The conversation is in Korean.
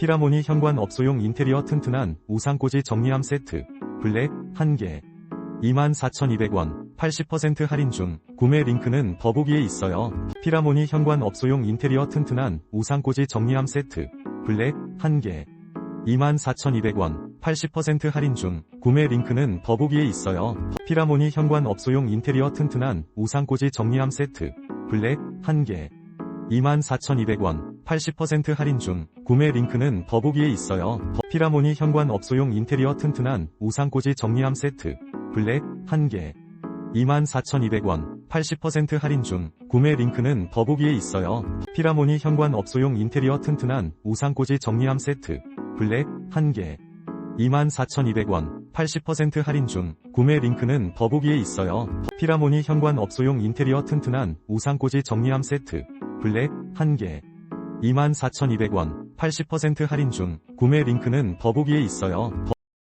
피라모니 현관 업소용 인테리어 튼튼한 우상꽂이 정리함 세트 블랙 1개 24,200원 80% 할인 중 구매 링크는 더보기에 있어요. 피라모니 현관 업소용 인테리어 튼튼한 우상꽂이 정리함 세트 블랙 1개 24,200원 80% 할인 중 구매 링크는 더보기에 있어요. 피라모니 현관 업소용 인테리어 튼튼한 우상꽂이 정리함 세트 블랙 1개 24,200원 80% 할인 중 구매 링크는 더보기에 있어요. 피라모니 현관 업소용 인테리어 튼튼한 우상꽂이 정리함 세트 블랙 1개 24,200원 80% 할인 중 구매 링크는 더보기에 있어요. 피라모니 현관 업소용 인테리어 튼튼한 우상꽂이 정리함 세트 블랙 1개 24,200원 80% 할인 중 구매 링크는 더보기에 있어요. 피라모니 현관 업소용 인테리어 튼튼한 우상꽂이 정리함 세트 블랙 1개 24,200원 80% 할인 중 구매 링크는 더보기에 있어요.